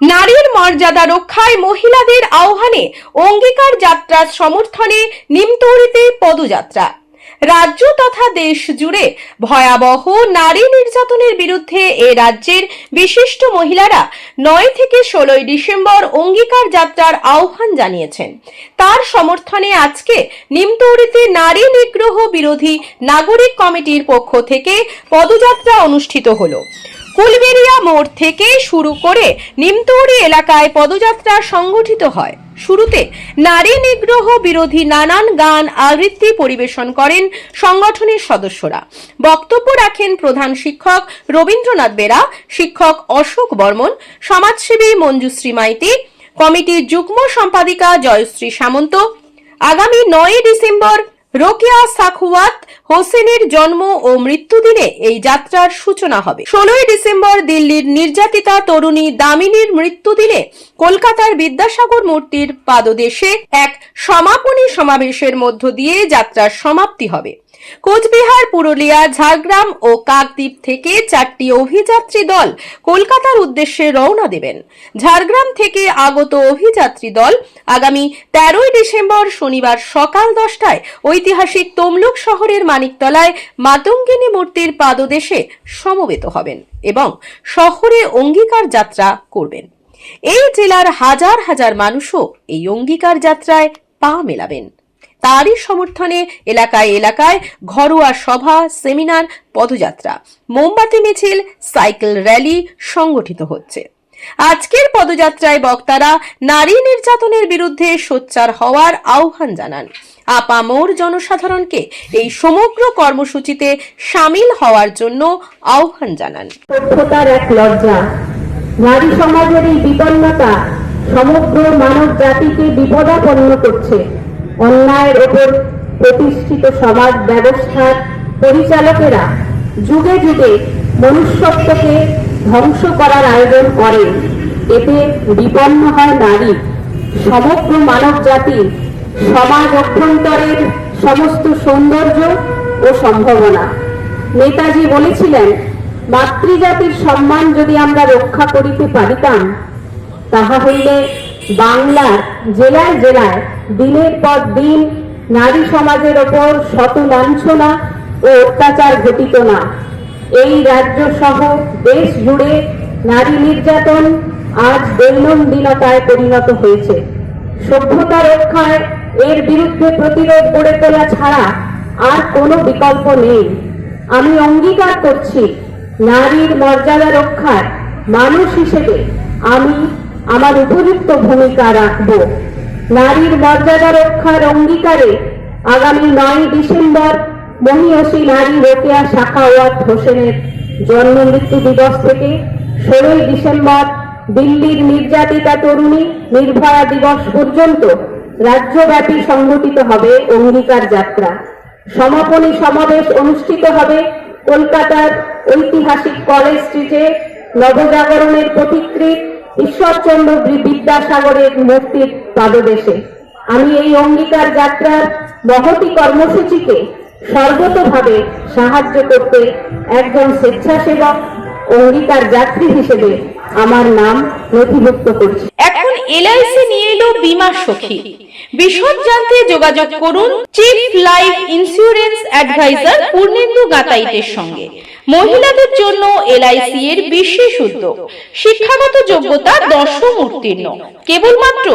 নারীর মর্যাদা রক্ষায় মহিলাদের আহ্বানে অঙ্গীকার যাত্রার সমর্থনে নিমতৌড়িতে পদযাত্রা। রাজ্য তথা দেশ জুড়ে ভয়াবহ নারী নির্যাতনের বিরুদ্ধে এ রাজ্যের বিশিষ্ট মহিলারা নয় থেকে ষোলোই ডিসেম্বর অঙ্গীকার যাত্রার আহ্বান জানিয়েছেন। তার সমর্থনে আজকে নিমতৌড়িতে নারী নিগ্রহ বিরোধী নাগরিক কমিটির পক্ষ থেকে পদযাত্রা অনুষ্ঠিত হলো। কুলবেরিয়া মোড় থেকে শুরু করে নিমতৌড়ি এলাকায় পদযাত্রা সংগঠিত হয়। শুরুতে নারী নিগ্রহ বিরোধী নানান গান আবৃত্তি পরিবেশন করেন সংগঠনের সদস্যরা। বক্তব্য রাখেন প্রধান শিক্ষক রবীন্দ্রনাথ বেরা, শিক্ষক অশোক বর্মন, সমাজসেবী মঞ্জুশ্রী মাইতি, কমিটির যুগ্ম সম্পাদিকা জয়শ্রী সামন্ত, আগামী নয় ডিসেম্বর রোকেয়া সাখওয়াত হোসেনের জন্ম ও মৃত্যুদিনে এই যাত্রার সূচনা হবে। ষোলোই ডিসেম্বর দিল্লির নির্যাতিতা তরুণী দামিনীর মৃত্যুদিনে কলকাতার বিদ্যাসাগর মূর্তির পাদদেশে এক সমাপনী সমাবেশের মধ্য দিয়ে যাত্রার সমাপ্তি হবে। কোচবিহার, পুরুলিয়া, ঝাড়গ্রাম ও কাকদ্বীপ থেকে চারটি অভিযাত্রী দল কলকাতার উদ্দেশ্যে রওনা দেবেন। ঝাড়গ্রাম থেকে আগত অভিযাত্রী দল আগামী তেরোই ডিসেম্বর শনিবার সকাল দশটায় ঐতিহাসিক তমলুক শহরের মানিকতলায় মাতঙ্গিনী মূর্তির পাদদেশে সমবেত হবেন এবং শহরে অঙ্গীকার যাত্রা করবেন। এই জেলার হাজার হাজার মানুষও এই অঙ্গীকার যাত্রায় পা মেলাবেন। তারই সমর্থনে এলাকায় এলাকায় ঘরোয়া সভা, সেমিনার, পদযাত্রা, মোমবাতি মিছিল, সাইকেল র্যালি সংগঠিত হচ্ছে। আজকের পদযাত্রায় বক্তারা নারী নির্যাতনের বিরুদ্ধে সোচ্চার হওয়ার আহ্বান জানান। আপামোর জনসাধারণকে এই সমগ্র কর্মসূচিতে সামিল হওয়ার জন্য আহ্বান জানান। সভ্যতার এক লজ্জা। নারী সমাজের এই বিপন্নতা সমগ্র মানব জাতিকে বিপদাপন্ন করছে। অন্যায়ের ওপর প্রতিষ্ঠিত সমাজ ব্যবস্থার পরিচালকেরা যুগে যুগে মনুষ্যত্বকে ধ্বংস করার আয়োজন করেন এতে বিপন্ন হয় নারী। সমগ্র মানব জাতি সমাজ অভ্যন্তরের সমস্ত সৌন্দর্য ও সম্ভাবনা। নেতাজি বলেছিলেন, মাতৃজাতির সম্মান যদি আমরা রক্ষা করিতে পারিতাম, তাহা হইলে বাংলার জেলায় জেলায় দিনের পর দিন নারী সমাজের ওপর শত লাঞ্ছনা ও অত্যাচার ঘটিত না। এই রাজ্য সহ দেশ জুড়ে নারী নির্যাতন আজ দৈনন্দিনতায় পরিণত হয়েছে। সভ্যতা রক্ষায় এর বিরুদ্ধে প্রতিরোধ গড়ে তোলা ছাড়া আর কোনো বিকল্প নেই। আমি অঙ্গীকার করছি, নারীর মর্যাদা রক্ষায় মানুষ হিসেবে আমি আমার উপযুক্ত ভূমিকা রাখব। নারীর মর্যাদা রক্ষার অঙ্গীকারে আগামী নয় ডিসেম্বর মহিয়সী নারী রোকেয়া শাখাওয়াত হোসেনের জন্ম মৃত্যু দিবস থেকে ষোলোই ডিসেম্বর দিল্লির নির্যাতিতা তরুণী নির্ভয়া দিবস পর্যন্ত রাজ্যব্যাপী সংগঠিত হবে অঙ্গীকার যাত্রা। সমাপনী সমাবেশ অনুষ্ঠিত হবে কলকাতার ঐতিহাসিক কলেজ স্ট্রিটে নবজাগরণের প্রতিকৃত ঈশ্বরচন্দ্র বিদ্যাসাগরের মূর্তির পাদদেশে। আমি এই অঙ্গীকার যাত্রার মহতি কর্মসূচিকে সর্বতভাবে সাহায্য করতে একজন স্বেচ্ছাসেবক অঙ্গীকার যাত্রী হিসেবে আমার নাম নথিভুক্ত করছি। এখন এলআইসি নিয়ে এলো বীমা সখী। বিশদ জানতে যোগাযোগ করুন chief life insurance advisor Purnendu গাতাইতের সঙ্গে। মহিলাদের জন্য এলআইসি এর বিশেষ উদ্যোগ। শিক্ষাগত যোগ্যতা দশম উত্তীর্ণ। কেবলমাত্র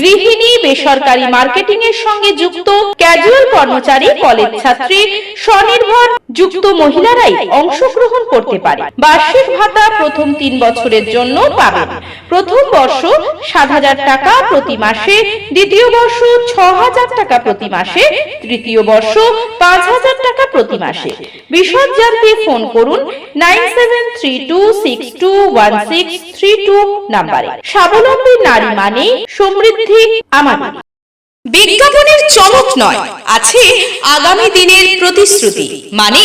গৃহিণী, বেসরকারি মার্কেটিং এর সঙ্গে যুক্ত ক্যাজুয়াল কর্মচারী, কলেজ ছাত্রী, স্বনির্ভর, যুক্ত মহিলারাই অংশগ্রহণ করতে পারে। বার্ষিক ভাতা প্রথম তিন বছরের জন্য পাবেন। প্রথম বর্ষ সাত হাজার টাকা প্রতি মাসে, দ্বিতীয় বর্ষ ছ হাজার টাকা প্রতি মাসে, তৃতীয় বর্ষ পাঁচ হাজার টাকা প্রতি মাসে। বিশদ জানতে ফোন করুন nine seven three two six two one six three two নাম্বারে। স্বাবলম্বী নারী মানে সমৃদ্ধি আমাদের বিজ্ঞাপনের চমক নয়, আছে আগামী দিনের প্রতিশ্রুতি মানে